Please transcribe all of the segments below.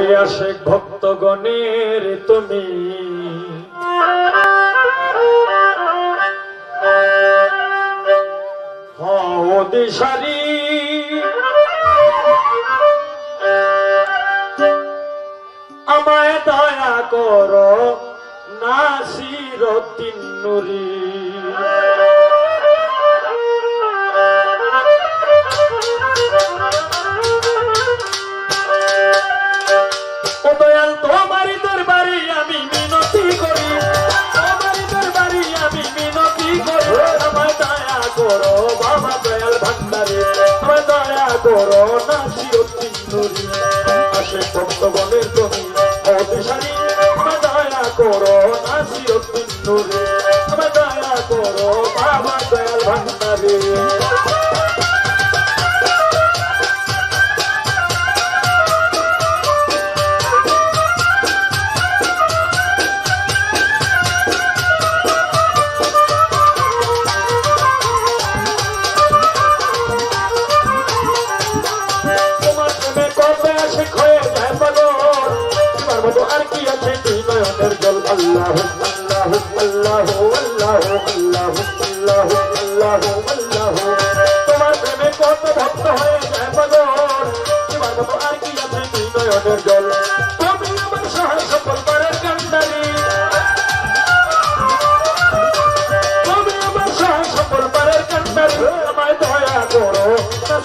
ওই আসে ভক্তগণের তুমি। দিশারি। আমায় দয়া করো নাসির তিন্নুরি। করো বাবা দয়াল ভান্ডারে, আমার দয়া করো নাসিরুদ্দিন নুরি আসে ভক্ত বলে তুমি অতিশালী আমার দয়া করো নাসিরুদ্দিন নুরি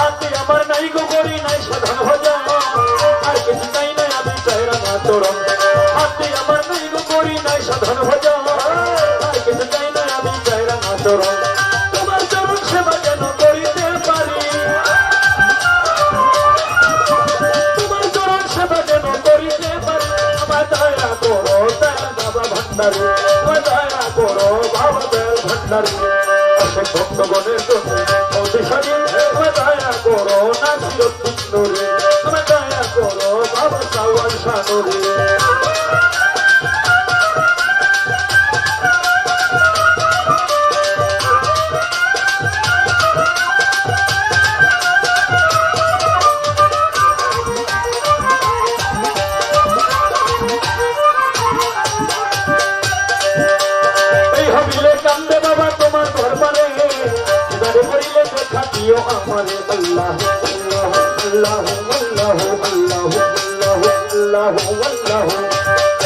হাতে আমার নাই গো করি নাই সাধন ভজন। আর কিছু চাই নাই আমি চাইরা না তোর হাতে আমার নাই গো করি নাই সাধন ভজন। আর কিছু চাই নাই আমি চাইরা না তোর ভান্ডারে দয়া করো দয়াল ভান্ডারে। আসে ভক্তগণের জন্য দয়া করো নাসির সুন্দরী দয়া করো বাবা সাওয়াল সানুরে প্রিয় আমার আল্লাহ আল্লাহ আল্লাহ আল্লাহ আল্লাহ আল্লাহ আল্লাহ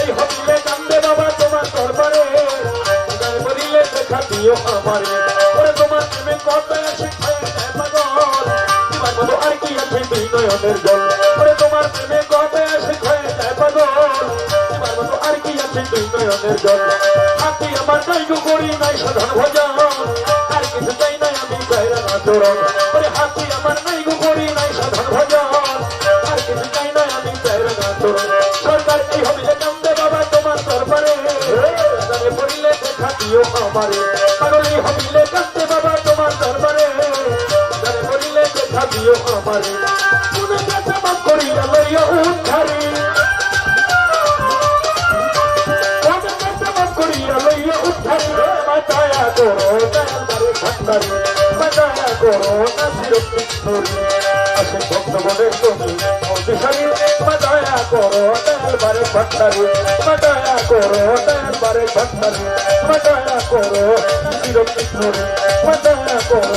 এই হকিলে কান্দে বাবা তোমার দরবারে বলিলে দেখা দিও আমারে ওরে তোমার তুমি কত আছে পাগল তোমার করি নাই সাধন ভজন। না চরণ ওরে হাতি আমার নাই গো করি নাই সাধন ভজন আর কিছু চাই নাই আমি চাইরা না চরণ সরকার এই হবিলে কান্দে বাবা তোমার দরবারে? জানে পড়িলে দেখা দিও আমারে। কারণ এই হবিলে কান্দে বাবা তোমার দরবারে। জানে পড়িলে দেখা দিও আমারে। মনে কাছে মাফ করিয়া লইয়া উদ্ধারি। করিয়া লইয়া উদ্ধারি। মাতায়া করো দয়াল বারে ভান্ডারি। করো না চিরপুরে আসে ভক্তগণের তুমি অধিকারী মা দয়া করো দয়ালবারে ভক্তারি মা দয়া করো দয়ালবারে ভক্তারি মা দয়া করো চিরপুরে মা দয়া করো